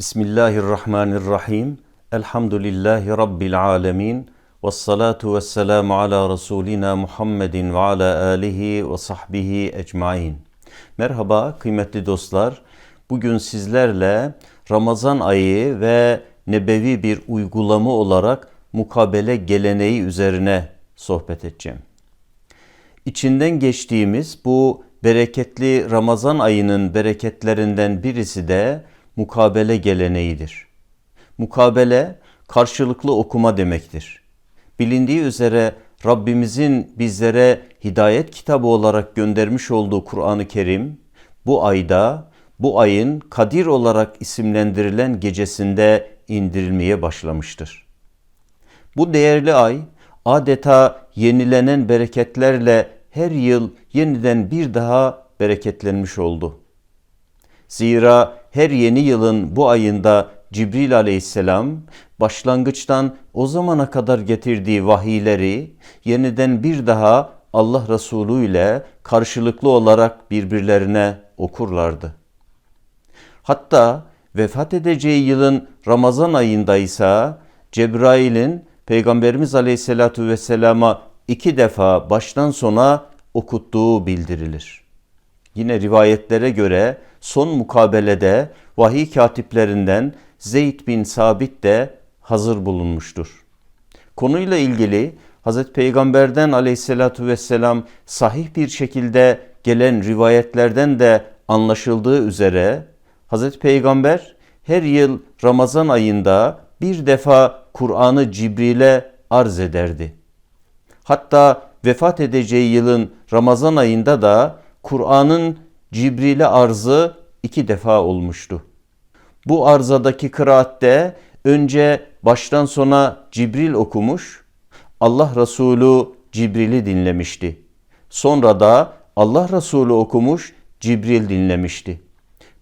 Bismillahirrahmanirrahim. Elhamdülillahi Rabbil alemin. Ve salatu ve selamu ala Resulina Muhammedin ve ala alihi ve sahbihi ecmain. Merhaba kıymetli dostlar. Bugün sizlerle Ramazan ayı ve nebevi bir uygulama olarak mukabele geleneği üzerine sohbet edeceğim. İçinden geçtiğimiz bu bereketli Ramazan ayının bereketlerinden birisi de mukabele geleneğidir. Mukabele karşılıklı okuma demektir. Bilindiği üzere Rabbimizin bizlere hidayet kitabı olarak göndermiş olduğu Kur'an-ı Kerim bu ayda bu ayın Kadir olarak isimlendirilen gecesinde indirilmeye başlamıştır. Bu değerli ay adeta yenilenen bereketlerle her yıl yeniden bir daha bereketlenmiş oldu. Zira her yeni yılın bu ayında Cibril aleyhisselam başlangıçtan o zamana kadar getirdiği vahiyleri yeniden bir daha Allah Resulü ile karşılıklı olarak birbirlerine okurlardı. Hatta vefat edeceği yılın Ramazan ayında ise Cebrail'in Peygamberimiz Aleyhisselatu Vesselam'a iki defa baştan sona okuttuğu bildirilir. Yine rivayetlere göre son mukabelede vahiy katiplerinden Zeyd bin Sabit de hazır bulunmuştur. Konuyla ilgili Hazreti Peygamber'den aleyhissalatu vesselam sahih bir şekilde gelen rivayetlerden de anlaşıldığı üzere Hazreti Peygamber her yıl Ramazan ayında bir defa Kur'an'ı Cibril'e arz ederdi. Hatta vefat edeceği yılın Ramazan ayında da Kur'an'ın Cibril'e arzı iki defa olmuştu. Bu arzadaki kıraatte önce baştan sona Cibril okumuş, Allah Resulü Cibril'i dinlemişti. Sonra da Allah Resulü okumuş, Cibril dinlemişti.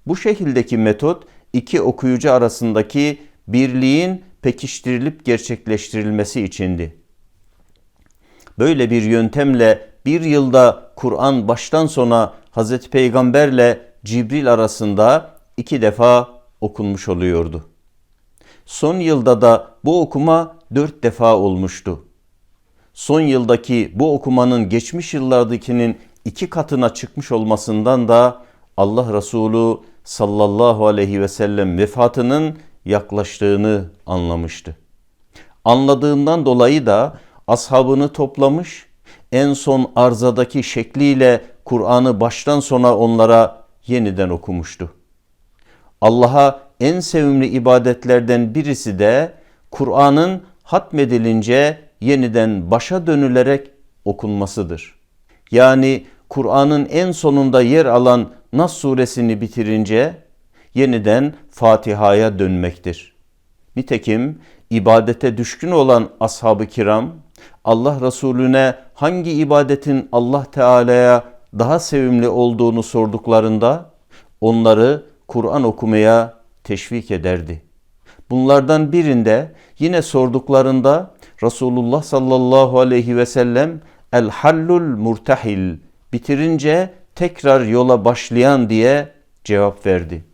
Bu şekildeki metot iki okuyucu arasındaki birliğin pekiştirilip gerçekleştirilmesi içindi. Böyle bir yöntemle bir yılda Kur'an baştan sona Hazreti Peygamberle Cibril arasında iki defa okunmuş oluyordu. Son yılda da bu okuma dört defa olmuştu. Son yıldaki bu okumanın geçmiş yıllardakinin iki katına çıkmış olmasından da Allah Resulü sallallahu aleyhi ve sellem vefatının yaklaştığını anlamıştı. Anladığından dolayı da ashabını toplamış, en son arzadaki şekliyle Kur'an'ı baştan sona onlara yeniden okumuştu. Allah'a en sevimli ibadetlerden birisi de Kur'an'ın hatmedilince yeniden başa dönülerek okunmasıdır. Yani Kur'an'ın en sonunda yer alan Nas suresini bitirince yeniden Fatiha'ya dönmektir. Nitekim ibadete düşkün olan ashab-ı kiram Allah Resulüne hangi ibadetin Allah Teala'ya daha sevimli olduğunu sorduklarında onları Kur'an okumaya teşvik ederdi. Bunlardan birinde yine sorduklarında Resulullah sallallahu aleyhi ve sellem el hallul murtahil bitirince tekrar yola başlayan diye cevap verdi.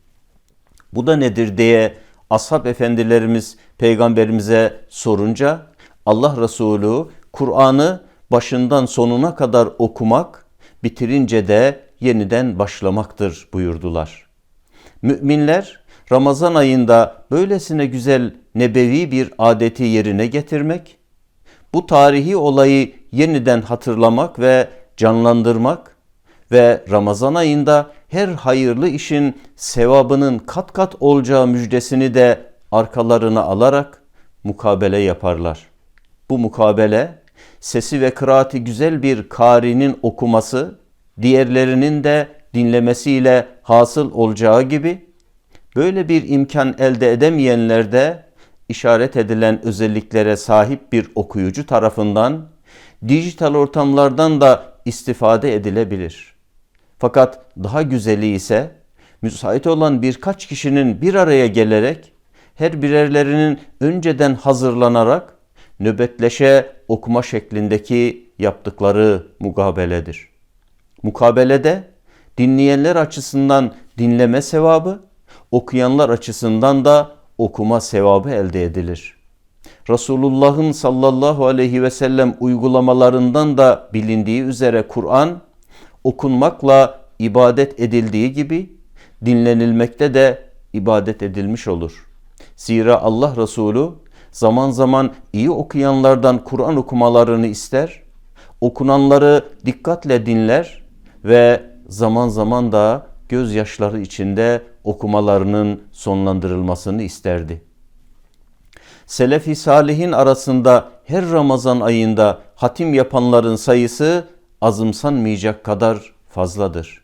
Bu da nedir diye ashab efendilerimiz peygamberimize sorunca Allah Resulü Kur'an'ı başından sonuna kadar okumak, bitirince de yeniden başlamaktır buyurdular. Müminler Ramazan ayında böylesine güzel nebevi bir adeti yerine getirmek, bu tarihi olayı yeniden hatırlamak ve canlandırmak ve Ramazan ayında her hayırlı işin sevabının kat kat olacağı müjdesini de arkalarına alarak mukabele yaparlar. Bu mukabele sesi ve kıraati güzel bir karinin okuması, diğerlerinin de dinlemesiyle hasıl olacağı gibi böyle bir imkan elde edemeyenler de işaret edilen özelliklere sahip bir okuyucu tarafından dijital ortamlardan da istifade edilebilir. Fakat daha güzeli ise müsait olan birkaç kişinin bir araya gelerek her birerlerinin önceden hazırlanarak nöbetleşe okuma şeklindeki yaptıkları mukabeledir. Mukabelede dinleyenler açısından dinleme sevabı, okuyanlar açısından da okuma sevabı elde edilir. Resulullah'ın sallallahu aleyhi ve sellem uygulamalarından da bilindiği üzere Kur'an okunmakla ibadet edildiği gibi dinlenilmekte de ibadet edilmiş olur. Zira Allah Resulü zaman zaman iyi okuyanlardan Kur'an okumalarını ister, okunanları dikkatle dinler ve zaman zaman da gözyaşları içinde okumalarının sonlandırılmasını isterdi. Selefi salihin arasında her Ramazan ayında hatim yapanların sayısı azımsanmayacak kadar fazladır.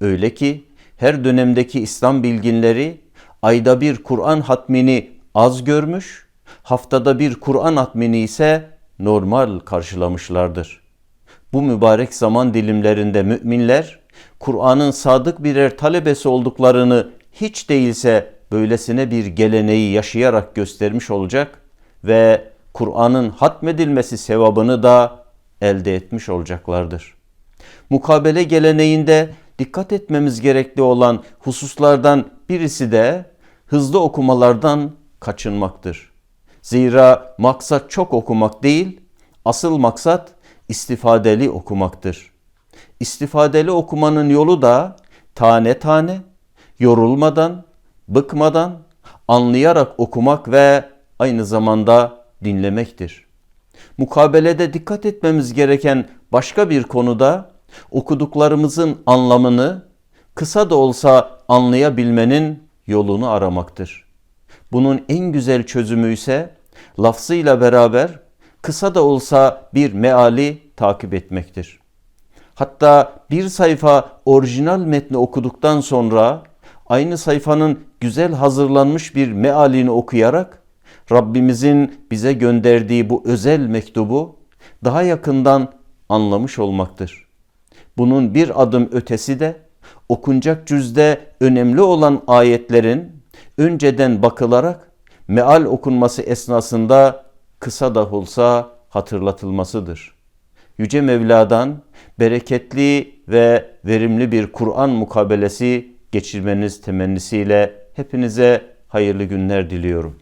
Öyle ki her dönemdeki İslam bilginleri ayda bir Kur'an hatmini az görmüş, haftada bir Kur'an hatmini ise normal karşılamışlardır. Bu mübarek zaman dilimlerinde müminler Kur'an'ın sadık birer talebesi olduklarını hiç değilse böylesine bir geleneği yaşayarak göstermiş olacak ve Kur'an'ın hatmedilmesi sevabını da elde etmiş olacaklardır. Mukabele geleneğinde dikkat etmemiz gerekli olan hususlardan birisi de hızlı okumalardan kaçınmaktır. Zira maksat çok okumak değil, asıl maksat istifadeli okumaktır. İstifadeli okumanın yolu da tane tane, yorulmadan, bıkmadan, anlayarak okumak ve aynı zamanda dinlemektir. Mukabelede dikkat etmemiz gereken başka bir konuda okuduklarımızın anlamını kısa da olsa anlayabilmenin yolunu aramaktır. Bunun en güzel çözümü ise lafzıyla beraber kısa da olsa bir meali takip etmektir. Hatta bir sayfa orijinal metni okuduktan sonra aynı sayfanın güzel hazırlanmış bir mealini okuyarak Rabbimizin bize gönderdiği bu özel mektubu daha yakından anlamış olmaktır. Bunun bir adım ötesi de okunacak cüzde önemli olan ayetlerin önceden bakılarak meal okunması esnasında kısa da olsa hatırlatılmasıdır. Yüce Mevla'dan bereketli ve verimli bir Kur'an mukabelesi geçirmeniz temennisiyle hepinize hayırlı günler diliyorum.